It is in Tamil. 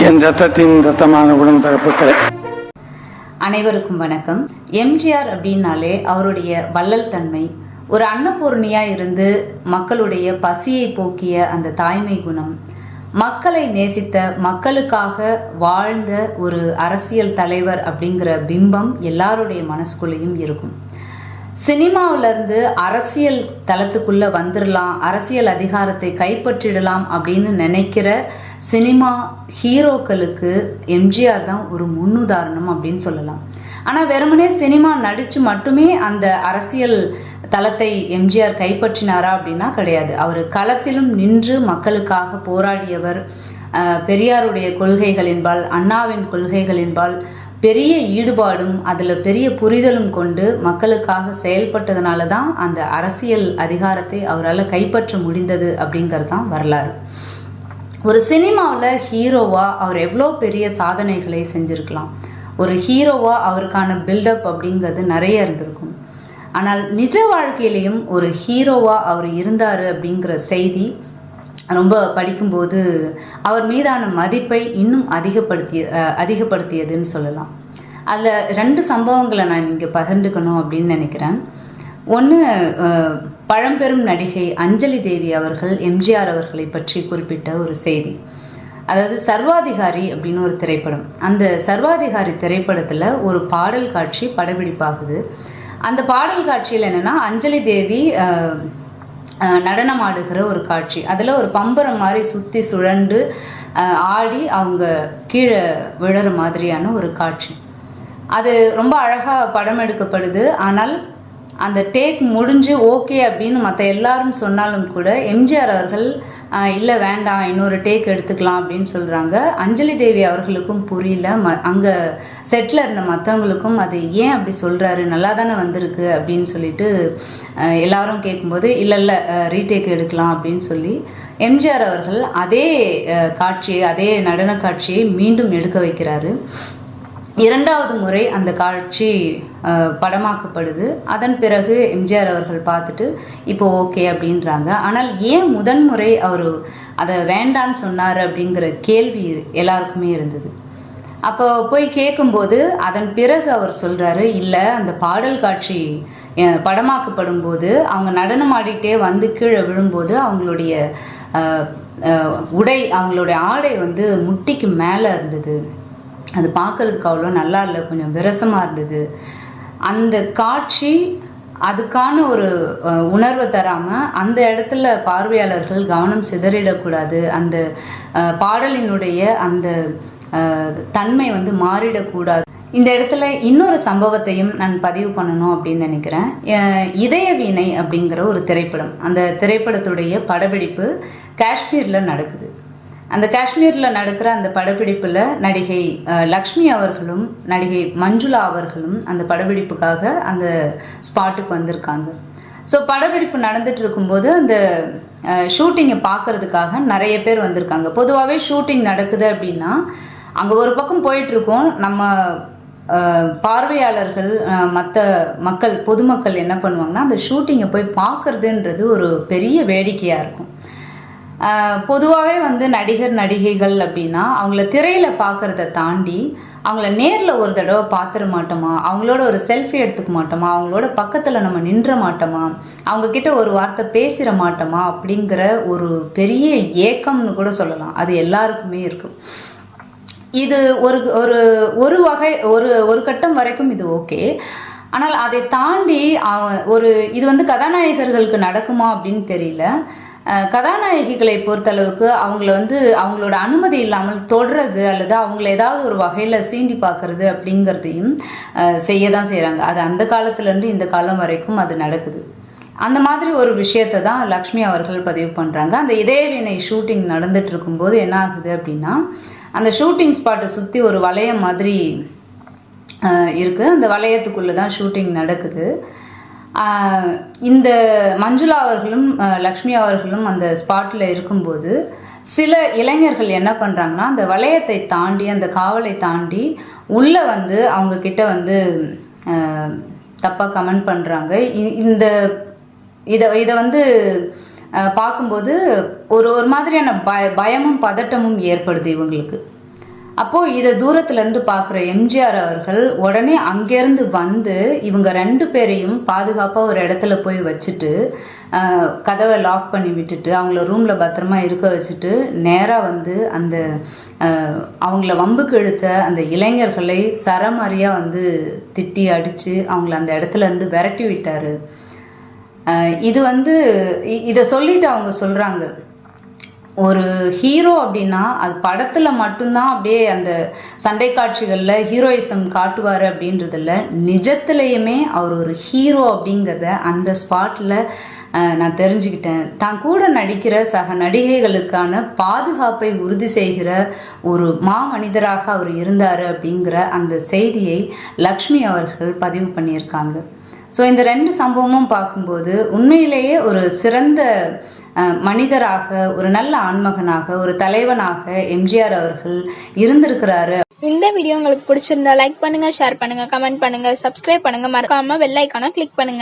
என் ரத்தத்தின் ரத்தமான உடன்பிறப்புகளே அனைவருக்கும் வணக்கம். எம்ஜிஆர் அப்படின்னாலே அவருடைய வள்ளல் தன்மை. ஒரு அன்னபூர்ணியா இருந்து மக்களுடைய பசியை போக்கிய அந்த தாய்மை குணம். மக்களை நேசித்த மக்களுக்காக வாழ்ந்த ஒரு அரசியல் தலைவர் அப்படிங்கிற பிம்பம் எல்லாருடைய மனசுக்குள்ளேயும் இருக்கும். சினிமாவிலேருந்து அரசியல் தளத்துக்குள்ளே வந்துடலாம் அரசியல் அதிகாரத்தை கைப்பற்றிடலாம் அப்படின்னு நினைக்கிற சினிமா ஹீரோக்களுக்கு எம்ஜிஆர் தான் ஒரு முன்னுதாரணம் அப்படின்னு சொல்லலாம். ஆனால் வெறுமனே சினிமா நடித்து மட்டுமே அந்த அரசியல் தளத்தை எம்ஜிஆர் கைப்பற்றினாரா அப்படின்னா கிடையாது. அவர் களத்திலும் நின்று மக்களுக்காக போராடியவர் பெரியாருடைய கொள்கைகளின்பால் அண்ணாவின் கொள்கைகளின்பால் பெரிய ஈடுபாடும் அதில் பெரிய புரிதலும் கொண்டு மக்களுக்காக செயல்பட்டதுனால தான் அந்த அரசியல் அதிகாரத்தை அவரால் கைப்பற்ற முடிந்தது அப்படிங்கிறது தான் வரலாறு. ஒரு சினிமாவில் ஹீரோவாக அவர் எவ்வளோ பெரிய சாதனைகளை செஞ்சுருக்கலாம். ஒரு ஹீரோவாக அவருக்கான பில்டப் அப்படிங்கிறது நிறைய இருந்திருக்கும். ஆனால் நிஜ வாழ்க்கையிலையும் ஒரு ஹீரோவாக அவர் இருந்தார் அப்படிங்கிற செய்தி ரொம்ப படிக்கும்போது அவர் மீதான மதிப்பை இன்னும் அதிகப்படுத்திய அதிகப்படுத்தியதுன்னு சொல்லலாம். அதில் ரெண்டு சம்பவங்களை நான் இங்கே பகிர்ந்துக்கணும் அப்படின்னு நினைக்கிறேன். ஒன்று பழம்பெரும் நடிகை அஞ்சலி தேவி அவர்கள் எம்ஜிஆர் அவர்களை பற்றி குறிப்பிட்ட ஒரு செய்தி. அதாவது சர்வாதிகாரி அப்படின்னு ஒரு திரைப்படம். அந்த சர்வாதிகாரி திரைப்படத்தில் ஒரு பாடல் காட்சி படப்பிடிப்பாகுது. அந்த பாடல் காட்சியில் என்னென்னா அஞ்சலி தேவி நடனம் ஆடுகிற ஒரு காட்சி. அதில் ஒரு பம்பரம் மாதிரி சுற்றி சுழண்டு ஆடி அவங்க கீழே விழற மாதிரியான ஒரு காட்சி. அது ரொம்ப அழகாக படம் எடுக்கப்படுது. ஆனால் அந்த டேக் முடிஞ்சு ஓகே அப்படின்னு மற்ற எல்லாரும் சொன்னாலும் கூட எம்ஜிஆர் அவர்கள் இல்லை வேண்டாம் இன்னொரு டேக் எடுத்துக்கலாம் அப்படின்னு சொல்கிறாங்க அஞ்சலி தேவி அவர்களுக்கும் புரியல. ம அங்கே செட்டில் இருந்த மற்றவங்களுக்கும் அது ஏன் அப்படி சொல்கிறாரு நல்லா தானே வந்திருக்கு அப்படின்னு சொல்லிட்டு எல்லாரும் கேட்கும்போது இல்லை இல்லை ரீடேக் எடுக்கலாம் அப்படின்னு சொல்லி எம்ஜிஆர் அவர்கள் அதே காட்சியை அதே நடன காட்சியை மீண்டும் எடுக்க வைக்கிறாரு. இரண்டாவது முறை அந்த காட்சி படமாக்கப்படுது. அதன் பிறகு எம்ஜிஆர் அவர்கள் பார்த்துட்டு இப்போ ஓகே அப்படின்றாங்க. ஆனால் ஏன் முதன்முறை அவர் அதை வேண்டான்னு சொன்னார் அப்படிங்கிற கேள்வி எல்லாருக்குமே இருந்தது. அப்போ போய் கேட்கும்போது அதன் பிறகு அவர் சொல்கிறாரு இல்லை அந்த பாடல் காட்சி படமாக்கப்படும் போது அவங்க நடனம் ஆடிட்டே வந்து கீழே விழும்போது அவங்களுடைய உடை அவங்களுடைய ஆடை வந்து முட்டிக்கு மேலே இருந்தது. அது பார்க்கறதுக்கு அவ்வளோ நல்லா இல்லை கொஞ்சம் விரசமாக இருந்தது. அந்த காட்சி அதுக்கான ஒரு உணர்வை தராமல் அந்த இடத்துல பார்வையாளர்கள் கவனம் சிதறிடக்கூடாது. அந்த பாடலினுடைய அந்த தன்மை வந்து மாறிடக்கூடாது. இந்த இடத்துல இன்னொரு சம்பவத்தையும் நான் பதிவு பண்ணணும் அப்படின்னு நினைக்கிறேன். இதய வீணை அப்படிங்கிற ஒரு திரைப்படம். அந்த திரைப்படத்துடைய படப்பிடிப்பு காஷ்மீரில் நடக்குது. அந்த காஷ்மீரில் நடக்கிற அந்த படப்பிடிப்பில் நடிகை லக்ஷ்மி அவர்களும் நடிகை மஞ்சுளா அவர்களும் அந்த படப்பிடிப்புக்காக அந்த ஸ்பாட்டுக்கு வந்திருக்காங்க. ஸோ படப்பிடிப்பு நடந்துட்டு இருக்கும்போது அந்த ஷூட்டிங்கை பார்க்கறதுக்காக நிறைய பேர் வந்திருக்காங்க. பொதுவாகவே ஷூட்டிங் நடக்குது அப்படின்னா அங்கே ஒரு பக்கம் போயிட்டுருக்கோம். நம்ம பார்வையாளர்கள் மற்ற மக்கள் பொதுமக்கள் என்ன பண்ணுவாங்கன்னா அந்த ஷூட்டிங்கை போய் பார்க்கறதுன்றது ஒரு பெரிய வேடிக்கையாக இருக்கும். பொதுவாகவே வந்து நடிகர் நடிகைகள் அப்படின்னா அவங்கள திரையில் பார்க்குறத தாண்டி அவங்கள நேரில் ஒரு தடவை பார்த்துட மாட்டோமா? அவங்களோட ஒரு செல்ஃபி எடுத்துக்க மாட்டோமா? அவங்களோட பக்கத்தில் நம்ம நின்ற மாட்டோமா? அவங்கக்கிட்ட ஒரு வார்த்தை பேசிட மாட்டோமா? அப்படிங்கிற ஒரு பெரிய ஏக்கம்னு கூட சொல்லலாம். அது எல்லாருக்குமே இருக்கும். இது ஒரு ஒரு ஒரு வகை ஒரு ஒரு கட்டம் வரைக்கும் இது ஓகே. ஆனால் அதை தாண்டி ஒரு இது வந்து கதாநாயகர்களுக்கு நடக்குமா அப்படின்னு தெரியல. கதாநாயகிகளை பொறுத்தளவுக்கு அவங்கள வந்து அவங்களோட அனுமதி இல்லாமல் தொடுறது அல்லது அவங்கள ஏதாவது ஒரு வகையில் சீண்டி பார்க்கறது அப்படிங்கிறதையும் செய்ய தான் செய்கிறாங்க அது அந்த காலத்துலேருந்து இந்த காலம் வரைக்கும் அது நடக்குது. அந்த மாதிரி ஒரு விஷயத்தை தான் லக்ஷ்மி அவர்கள் பதிவு பண்ணுறாங்க அந்த இதயவினை ஷூட்டிங் நடந்துட்டு இருக்கும்போது என்ன ஆகுது அப்படின்னா அந்த ஷூட்டிங் ஸ்பாட்டை சுற்றி ஒரு வளையம் மாதிரி இருக்குது அந்த வளையத்துக்குள்ளே தான் ஷூட்டிங் நடக்குது. இந்த மஞ்சுளா அவர்களும் லக்ஷ்மி அவர்களும் அந்த ஸ்பாட்டில் இருக்கும்போது சில இளைஞர்கள் என்ன பண்ணுறாங்கன்னா அந்த வளையத்தை தாண்டி அந்த காவலை தாண்டி உள்ளே வந்து அவங்க கிட்ட வந்து தப்பாக கமெண்ட் பண்ணுறாங்க இந்த இதை இதை வந்து பார்க்கும்போது ஒரு ஒரு மாதிரியான பய பயமும் பதட்டமும் ஏற்படுது இவங்களுக்கு. அப்போது இதை தூரத்துலேருந்து பார்க்குற எம்ஜிஆர் அவர்கள் உடனே அங்கேருந்து வந்து இவங்க ரெண்டு பேரையும் பாதுகாப்பாக ஒரு இடத்துல போய் வச்சுட்டு கதவை லாக் பண்ணி விட்டுட்டு அவங்கள ரூமில் பத்திரமா இருக்க வச்சுட்டு நேராக வந்து அந்த அவங்கள வம்புக்கு இழுத்த அந்த இளைஞர்களை சரமாரியாக வந்து திட்டி அடித்து அவங்கள அந்த இடத்துல இருந்து விரட்டி விட்டார். இது வந்து இதை சொல்லிட்டு அவங்க சொல்கிறாங்க ஒரு ஹீரோ அப்படின்னா அது படத்தில் மட்டும்தான் அப்படியே அந்த சண்டை காட்சிகளில் ஹீரோயிசம் காட்டுவார் அப்படின்றதில்ல. நிஜத்துலேயுமே அவர் ஒரு ஹீரோ அப்படிங்கிறத அந்த ஸ்பாட்டில் நான் தெரிஞ்சுக்கிட்டேன். தான் கூட நடிக்கிற சக நடிகைகளுக்கான பாதுகாப்பை உறுதி செய்கிற ஒரு மாமனிதராக அவர் இருந்தார் அப்படிங்கிற அந்த செய்தியை லக்ஷ்மி அவர்கள் பதிவு பண்ணியிருக்காங்க. ஸோ இந்த ரெண்டு சம்பவமும் பார்க்கும்போது உண்மையிலேயே ஒரு சிறந்த மனிதராக ஒரு நல்ல ஆண்மகனாக ஒரு தலைவனாக எம்ஜிஆர் அவர்கள் இருந்திருக்கிறாரு. இந்த வீடியோ உங்களுக்கு பிடிச்சிருந்தா லைக் பண்ணுங்க ஷேர் பண்ணுங்க கமெண்ட் பண்ணுங்க சப்ஸ்கிரைப் பண்ணுங்க. மறக்காம வெள்ளைக்கான கிளிக் பண்ணுங்க.